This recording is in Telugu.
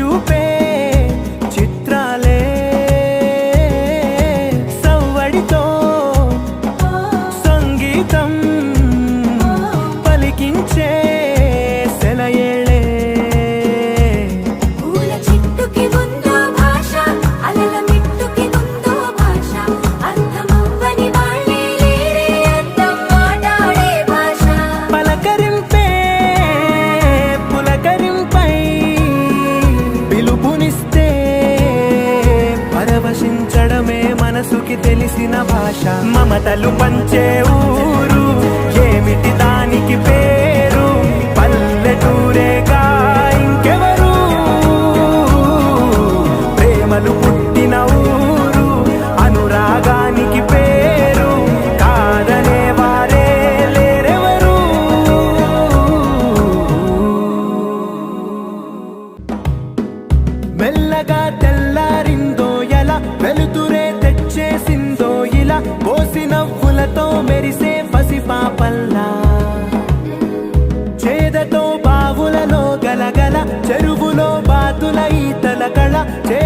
చూపే పుట్టిన భాష. మమతలు పంచే ఊరు. ఏమిటి దానికి పేరు? పల్లెటూరేగా ఇంకెవరు? ప్రేమలు పుట్టిన ఊరు. అనురాగానికి పేరు. కాదనే వారే లేరెవరు? మెల్లగా కళ చే